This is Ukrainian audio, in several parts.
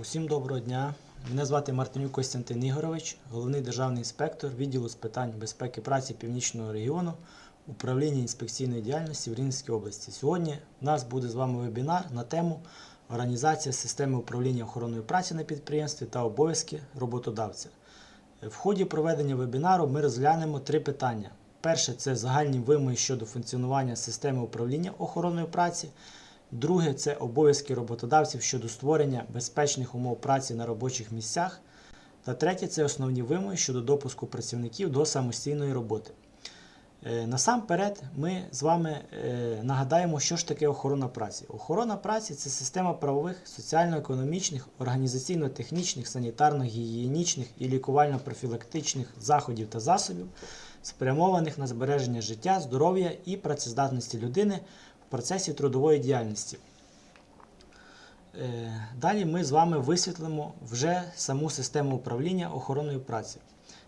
Усім доброго дня. Мене звати Мартинюк Костянтин Ігорович, головний державний інспектор відділу з питань безпеки праці Північного регіону управління інспекційної діяльності в Рівненській області. Сьогодні у нас буде з вами вебінар на тему організація системи управління охороною праці на підприємстві та обов'язки роботодавця. В ході проведення вебінару ми розглянемо три питання. Перше це загальні вимоги щодо функціонування системи управління охороною праці. Друге це обов'язки роботодавців щодо створення безпечних умов праці на робочих місцях. Та третє це основні вимоги щодо допуску працівників до самостійної роботи. Е, Насамперед, ми з вами е, нагадаємо, що ж таке охорона праці. Охорона праці це система правових, соціально-економічних, організаційно-технічних, санітарно-гігієнічних і лікувально-профілактичних заходів та засобів, спрямованих на збереження життя, здоров'я і працездатності людини процесі трудової діяльності. Е, Далі ми з вами висвітлимо вже саму систему управління охороною праці.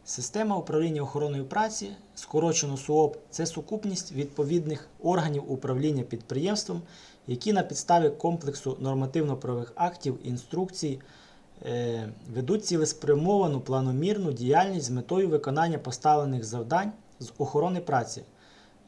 Система управління охороною праці, скорочено СУОП, це сукупність відповідних органів управління підприємством, які на підставі комплексу нормативно-правових актів, інструкцій е, ведуть цілеспрямовану планомірну діяльність з метою виконання поставлених завдань з охорони праці.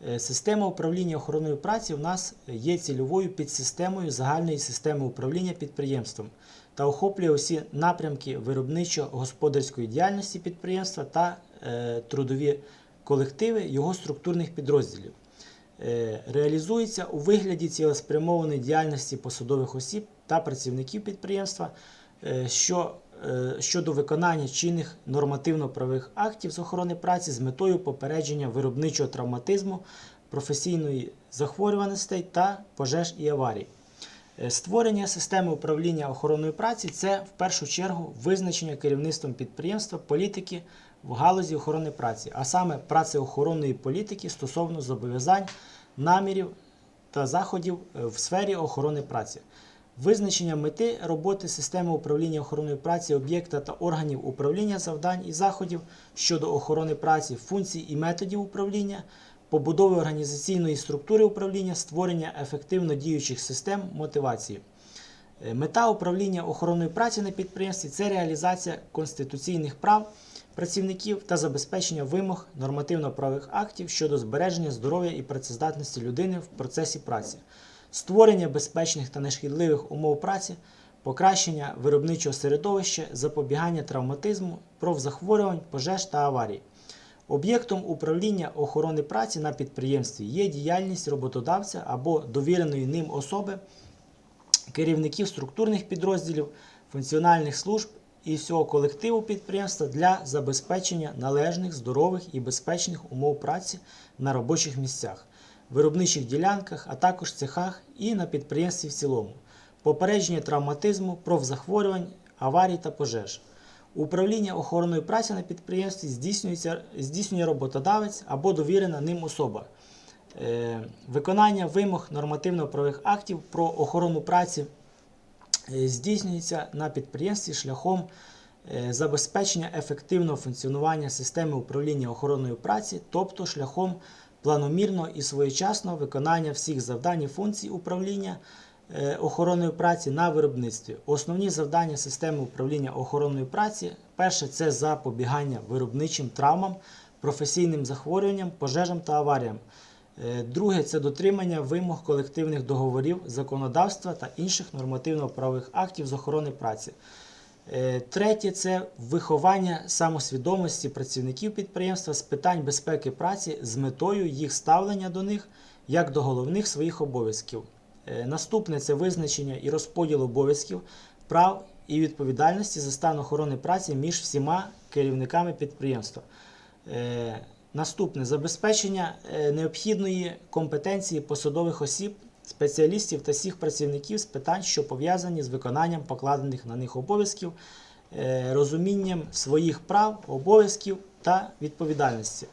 Е, Система управління охороною праці в нас є цільовою підсистемою загальної системи управління підприємством та охоплює усі напрямки виробничо-господарської діяльності підприємства та е, трудові колективи його структурних підрозділів. Е, реалізується у вигляді цілеспрямованої діяльності посадових осіб та працівників підприємства е, що, щодо виконання чинних нормативно-правових актів з охорони праці з метою попередження виробничого травматизму, професійної захворюваностей та пожеж і аварій. Е, Створення системи управління охороною праці це в першу чергу визначення керівництвом підприємства політики в галузі охорони праці, а саме працеохоронної політики стосовно зобов'язань, намірів та заходів е, в сфері охорони праці. Визначення мети роботи системи управління охороною праці об'єкта та органів управління завдань і заходів щодо охорони праці, функцій і методів управління, побудови організаційної структури управління, створення ефективно діючих систем мотивації. Е, Мета управління охороною праці на підприємстві це реалізація конституційних прав працівників та забезпечення вимог нормативно-правових актів щодо збереження здоров'я і працездатності людини в процесі праці, створення безпечних та нешкідливих умов праці, покращення виробничого середовища, запобігання травматизму, профзахворювань, пожеж та аварій. Об'єктом управління охорони праці на підприємстві є діяльність роботодавця або довіреної ним особи, керівників структурних підрозділів, функціональних служб і всього колективу підприємства для забезпечення належних, здорових і безпечних умов праці на робочих місцях, виробничих ділянках, а також цехах і на підприємстві в цілому, попередження травматизму, профзахворювань, аварій та пожеж. Управління охороною праці на підприємстві здійснюється, здійснює роботодавець або довірена ним особа. Е, Виконання вимог нормативно-правових актів про охорону праці е, здійснюється на підприємстві шляхом е, забезпечення ефективного функціонування системи управління охороною праці, тобто шляхом планомірного і своєчасного виконання всіх завдань і функцій управління е, охороною праці на виробництві. Основні завдання системи управління охороною праці перше це запобігання виробничим травмам, професійним захворюванням, пожежам та аваріям. Е, Друге це дотримання вимог колективних договорів, законодавства та інших нормативно-правових актів з охорони праці. Е, Третє це виховання самосвідомості працівників підприємства з питань безпеки праці з метою їх ставлення до них як до головних своїх обов'язків. Е, Наступне це визначення і розподіл обов'язків, прав і відповідальності за стан охорони праці між всіма керівниками підприємства. Е, Наступне забезпечення необхідної компетенції посадових осіб, спеціалістів та всіх працівників з питань, що пов'язані з виконанням покладених на них обов'язків, е, розумінням своїх прав, обов'язків та відповідальності.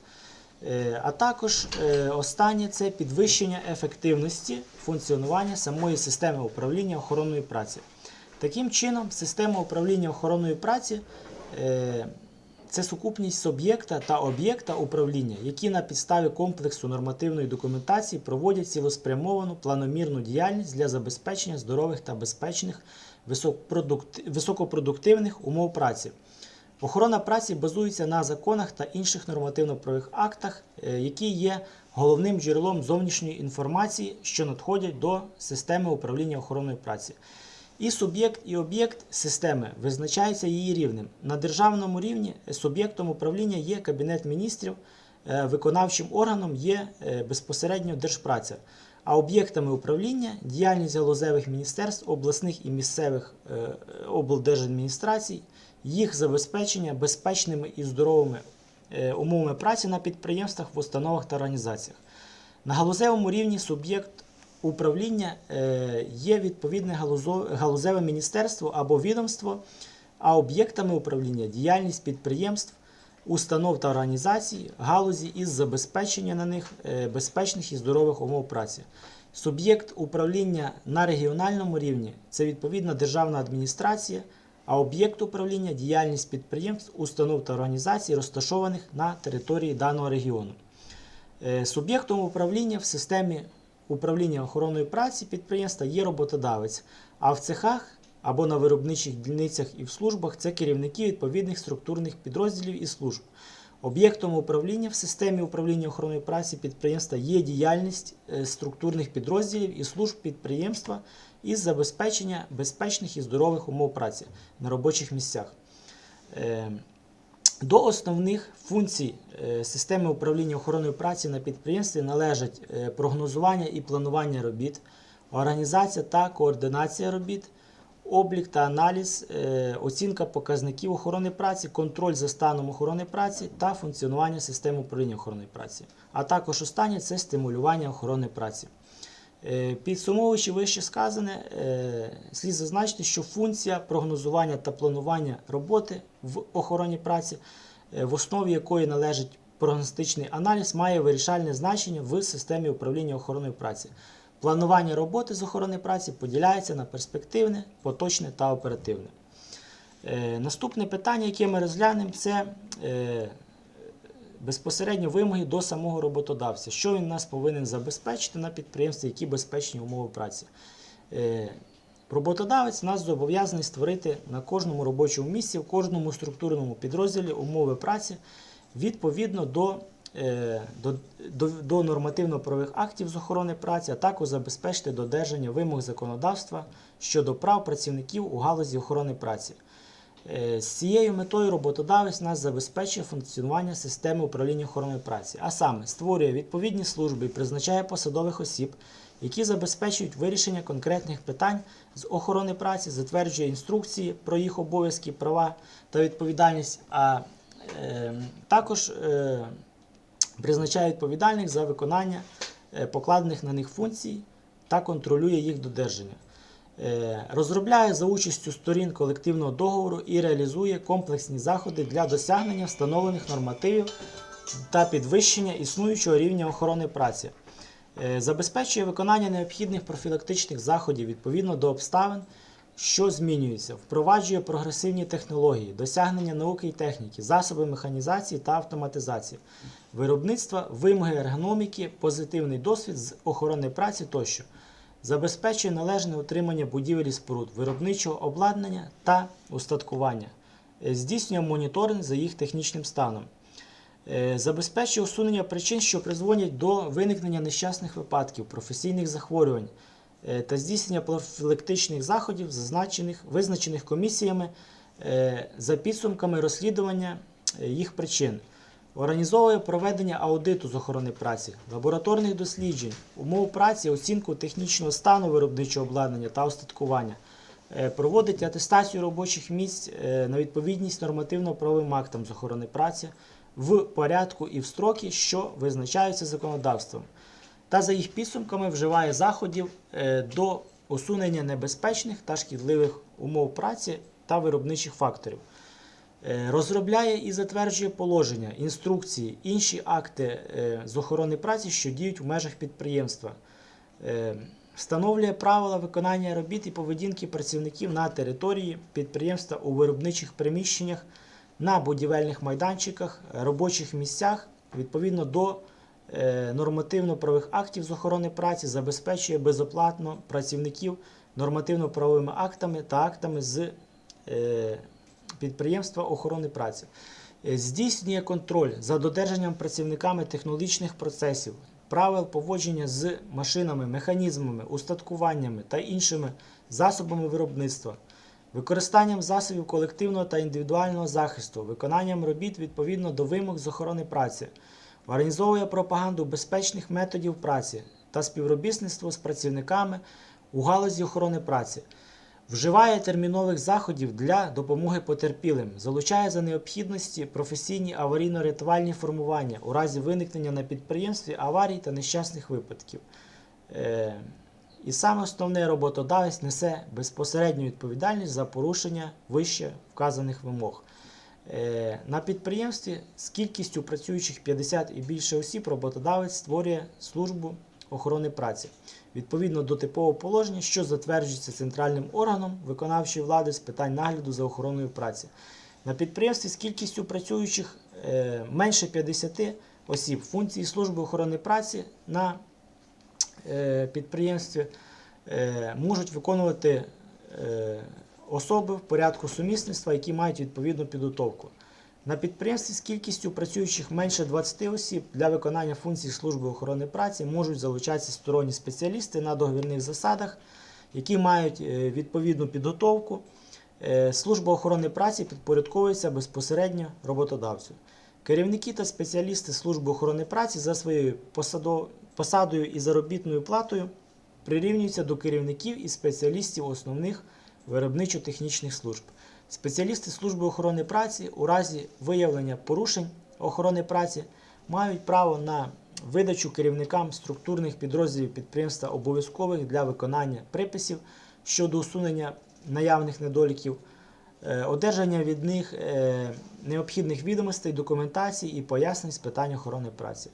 Е, А також е, останнє це підвищення ефективності функціонування самої системи управління охоронної праці. Таким чином, система управління охоронної праці це сукупність суб'єкта та об'єкта управління, які на підставі комплексу нормативної документації проводять цілеспрямовану планомірну діяльність для забезпечення здорових та безпечних високопродуктивних умов праці. Охорона праці базується на законах та інших нормативно-правових актах, е, які є головним джерелом зовнішньої інформації, що надходять до системи управління охороною праці. І суб'єкт, і об'єкт системи визначаються її рівнем. На державному рівні суб'єктом управління є Кабінет міністрів, е, виконавчим органом є е, безпосередньо держпраця. А об'єктами управління діяльність галузевих міністерств, обласних і місцевих е, облдержадміністрацій, їх забезпечення безпечними і здоровими умовами праці на підприємствах, в установах та організаціях. На галузевому рівні суб'єкт управління е, є відповідне галузеве міністерство або відомство, а об'єктами управління діяльність підприємств, установ та організацій, галузі із забезпечення на них е, безпечних і здорових умов праці. Суб'єкт управління на регіональному рівні це відповідна державна адміністрація, а об'єкт управління діяльність підприємств, установ та організацій, розташованих на території даного регіону. Е, Суб'єктом управління в системі управління охороною праці підприємства є роботодавець, а в цехах або на виробничих дільницях і в службах це керівники відповідних структурних підрозділів і служб. Об'єктом управління в системі управління охороною праці підприємства є діяльність е, структурних підрозділів і служб підприємства із забезпечення безпечних і здорових умов праці на робочих місцях. До основних функцій е, системи управління охороною праці на підприємстві належать е, прогнозування і планування робіт, організація та координація робіт, облік та аналіз, е, оцінка показників охорони праці, контроль за станом охорони праці та функціонування системи управління охорони праці. А також останнє це стимулювання охорони праці. Е, Підсумовуючи вище сказане, е, слід зазначити, що функція прогнозування та планування роботи в охороні праці, е, в основі якої належить прогностичний аналіз, має вирішальне значення в системі управління охороною праці. Планування роботи з охорони праці поділяється на перспективне, поточне та оперативне. Наступне питання, яке ми розглянемо, це безпосередньо вимоги до самого роботодавця. Що він нас повинен забезпечити на підприємстві, які безпечні умови праці. Е, Роботодавець нас зобов'язаний створити на кожному робочому місці, в кожному структурному підрозділі умови праці відповідно до, е, до, до, до нормативно-правових актів з охорони праці, а також забезпечити додержання вимог законодавства щодо прав працівників у галузі охорони праці. Е, З цією метою роботодавець нас забезпечує функціонування системи управління охороною праці, а саме створює відповідні служби і призначає посадових осіб, які забезпечують вирішення конкретних питань з охорони праці, затверджує інструкції про їх обов'язки, права та відповідальність, а е, також е, призначає відповідальних за виконання е, покладених на них функцій та контролює їх додержання. Е, Розробляє за участю сторін колективного договору і реалізує комплексні заходи для досягнення встановлених нормативів та підвищення існуючого рівня охорони праці. Е, Забезпечує виконання необхідних профілактичних заходів відповідно до обставин, що змінюються, впроваджує прогресивні технології, досягнення науки і техніки, засоби механізації та автоматизації, виробництва, вимоги ергономіки, позитивний досвід з охорони праці тощо. Забезпечує належне утримання будівель і споруд, виробничого обладнання та устаткування. Е, Здійснює моніторинг за їх технічним станом. Е, Забезпечує усунення причин, що призводять до виникнення нещасних випадків, професійних захворювань е, та здійснення профілактичних заходів, зазначених, визначених комісіями за підсумками розслідування їх причин. Організовує проведення аудиту з охорони праці, лабораторних досліджень, умов праці, оцінку технічного стану виробничого обладнання та остаткування. Е, Проводить атестацію робочих місць е, на відповідність нормативно-правовим актам з охорони праці в порядку і в строки, що визначаються законодавством. Та за їх підсумками вживає заходів е, до усунення небезпечних та шкідливих умов праці та виробничих факторів. Е, Розробляє і затверджує положення, інструкції, інші акти е, з охорони праці, що діють в межах підприємства. Е, Встановлює правила виконання робіт і поведінки працівників на території підприємства у виробничих приміщеннях на будівельних майданчиках, робочих місцях відповідно до нормативно-правових актів з охорони праці забезпечує безоплатно працівників нормативно-правовими актами та актами з підприємства охорони праці. Е, Здійснює контроль за додержанням працівниками технологічних процесів, правил поводження з машинами, механізмами, устаткуваннями та іншими засобами виробництва, використанням засобів колективного та індивідуального захисту, виконанням робіт відповідно до вимог з охорони праці, організовує пропаганду безпечних методів праці та співробітництво з працівниками у галузі охорони праці. Вживає термінових заходів для допомоги потерпілим, залучає за необхідності професійні аварійно-рятувальні формування у разі виникнення на підприємстві аварій та нещасних випадків. Е, і саме основне роботодавець несе безпосередню відповідальність за порушення вище вказаних вимог. Е, На підприємстві з кількістю працюючих 50 і більше осіб роботодавець створює службу охорони праці відповідно до типового положення, що затверджується центральним органом виконавчої влади з питань нагляду за охороною праці. На підприємстві з кількістю працюючих е, менше 50 осіб функції служби охорони праці на е, підприємстві е, можуть виконувати особи в порядку сумісництва, які мають відповідну підготовку. На підприємстві з кількістю працюючих менше 20 осіб для виконання функцій служби охорони праці можуть залучатися сторонні спеціалісти на договірних засадах, які мають е, відповідну підготовку. Е, Служба охорони праці підпорядковується безпосередньо роботодавцю. Керівники та спеціалісти служби охорони праці за своєю посадою і заробітною платою прирівнюються до керівників і спеціалістів основних виробничо-технічних служб. Спеціалісти служби охорони праці у разі виявлення порушень охорони праці мають право на видачу керівникам структурних підрозділів підприємства обов'язкових для виконання приписів щодо усунення наявних недоліків, е, одержання від них е, необхідних відомостей, документації і пояснень з питань охорони праці.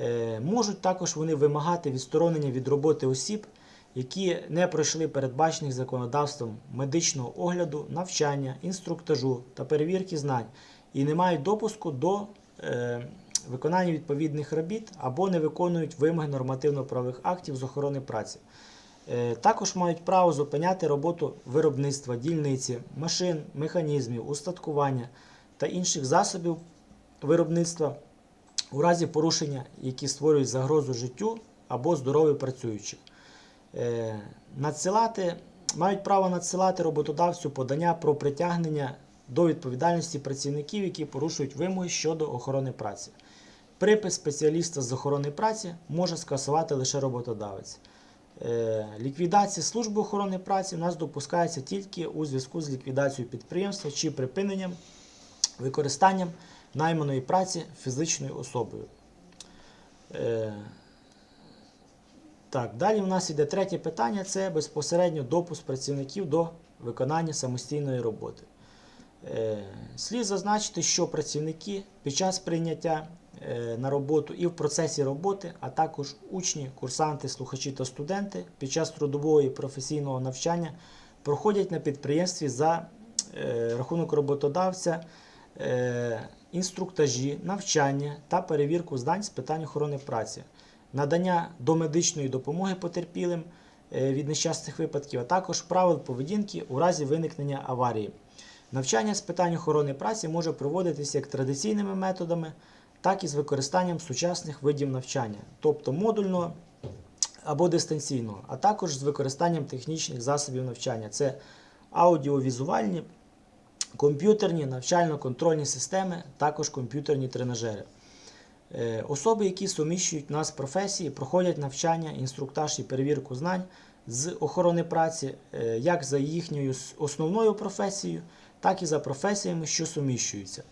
Е, Можуть також вони вимагати відсторонення від роботи осіб, які не пройшли передбачених законодавством медичного огляду, навчання, інструктажу та перевірки знань і не мають допуску до е, виконання відповідних робіт або не виконують вимоги нормативно-правових актів з охорони праці. Е, Також мають право зупиняти роботу виробництва, дільниці, машин, механізмів, устаткування та інших засобів виробництва у разі порушення, які створюють загрозу життю або здоров'ю працюючих. Е, Надсилати, мають право надсилати роботодавцю подання про притягнення до відповідальності працівників, які порушують вимоги щодо охорони праці. Припис спеціаліста з охорони праці може скасувати лише роботодавець. Е, Ліквідація служби охорони праці у нас допускається тільки у зв'язку з ліквідацією підприємства чи припиненням використанням найманої праці фізичною особою. Так, далі у нас йде третє питання: це безпосередньо допуск працівників до виконання самостійної роботи. Е, Слід зазначити, що працівники під час прийняття е, на роботу і в процесі роботи, а також учні, курсанти, слухачі та студенти під час трудового і професійного навчання проходять на підприємстві за е, рахунок роботодавця інструктажі, навчання та перевірку здань з питань охорони праці, надання домедичної допомоги потерпілим е, від нещасних випадків, а також правил поведінки у разі виникнення аварії. Навчання з питань охорони праці може проводитися як традиційними методами, так і з використанням сучасних видів навчання, тобто модульного або дистанційного, а також з використанням технічних засобів навчання. Це аудіовізуальні, комп'ютерні, навчально-контрольні системи, також комп'ютерні тренажери. Е, Особи, які суміщують нас професії, проходять навчання, інструктаж і перевірку знань з охорони праці, е, як за їхньою основною професією, так і за професіями, що суміщуються.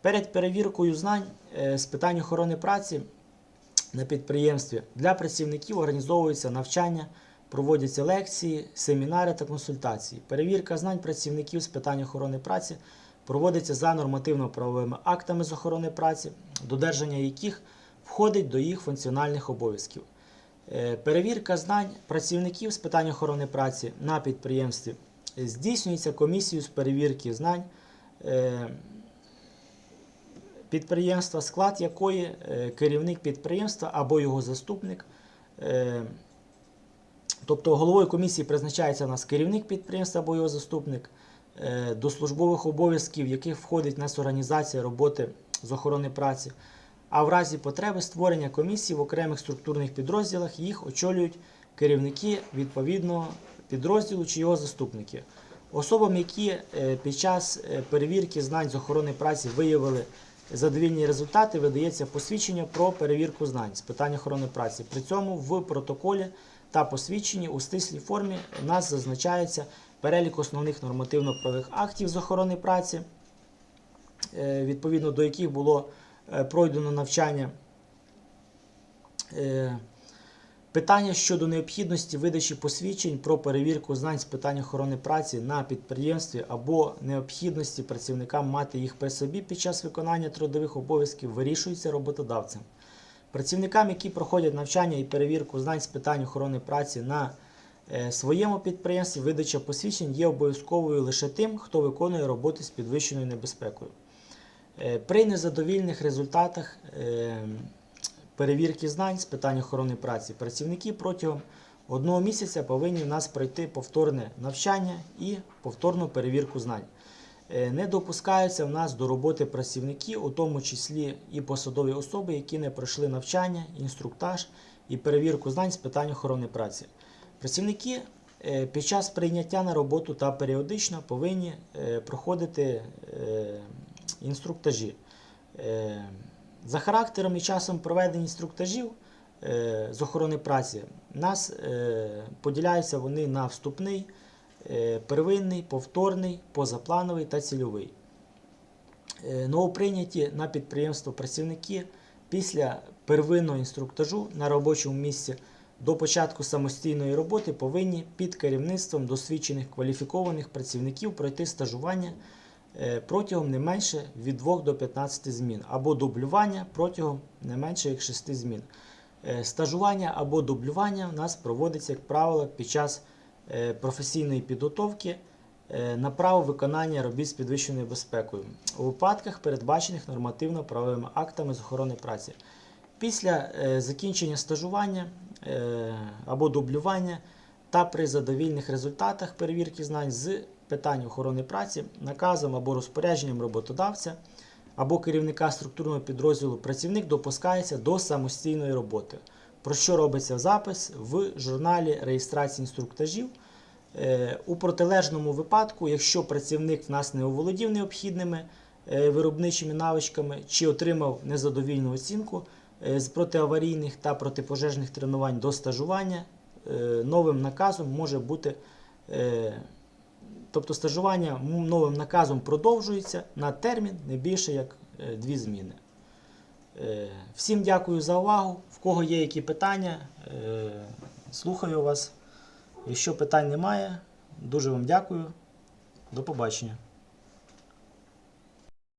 Перед перевіркою знань е, з питань охорони праці на підприємстві для працівників організовуються навчання, проводяться лекції, семінари та консультації. Перевірка знань працівників з питань охорони праці проводиться за нормативно-правовими актами з охорони праці, додержання яких входить до їх функціональних обов'язків. Е, Перевірка знань працівників з питань охорони праці на підприємстві здійснюється комісією з перевірки знань. Е, підприємства, склад якої е, керівник підприємства або його заступник. Тобто головою комісії призначається у нас керівник підприємства або його заступник, до службових обов'язків, в яких входить нас організація роботи з охорони праці. А в разі потреби створення комісій в окремих структурних підрозділах їх очолюють керівники відповідного підрозділу чи його заступники. Особам, які е, під час е, перевірки знань з охорони праці виявили задовільні результати, видається посвідчення про перевірку знань з питань охорони праці. При цьому в протоколі та посвідченні у стислій формі у нас зазначається перелік основних нормативно-правових актів з охорони праці, е, відповідно до яких було е, пройдено навчання. Е, Питання щодо необхідності видачі посвідчень про перевірку знань з питань охорони праці на підприємстві або необхідності працівникам мати їх при собі під час виконання трудових обов'язків вирішується роботодавцем. Працівникам, які проходять навчання і перевірку знань з питань охорони праці на е, своєму підприємстві, видача посвідчень є обов'язковою лише тим, хто виконує роботу з підвищеною небезпекою. Е, При незадовільних результатах е, перевірки знань з питань охорони праці працівники протягом одного місяця повинні в нас пройти повторне навчання і повторну перевірку знань. Е, Не допускаються в нас до роботи працівники, у тому числі і посадові особи, які не пройшли навчання, інструктаж і перевірку знань з питань охорони праці. Працівники е, під час прийняття на роботу та періодично повинні е, проходити е, інструктажі. За характером і часом проведення інструктажів з охорони праці нас поділяються вони на вступний, первинний, повторний, позаплановий та цільовий. Новоприйняті на підприємство працівники після первинного інструктажу на робочому місці до початку самостійної роботи повинні під керівництвом досвідчених кваліфікованих працівників пройти стажування е, протягом не менше від 2 до 15 змін або дублювання протягом не менше як 6 змін. Е, Стажування або дублювання у нас проводиться, як правило, під час е, професійної підготовки на право виконання робіт з підвищеною безпекою у випадках, передбачених нормативно-правовими актами з охорони праці. Після закінчення стажування або дублювання та при задовільних результатах перевірки знань з питань охорони праці, наказом або розпорядженням роботодавця або керівника структурного підрозділу працівник допускається до самостійної роботи, про що робиться запис в журналі реєстрації інструктажів. Е, У протилежному випадку, якщо працівник в нас не оволодів необхідними е, виробничими навичками чи отримав незадовільну оцінку е, з протиаварійних та протипожежних тренувань до стажування, е, новим наказом може бути, е, тобто стажування новим наказом продовжується на термін не більше як е, дві зміни. Е, Всім дякую за увагу. В кого є які питання, е, слухаю вас. Якщо питань немає, дуже вам дякую. До побачення.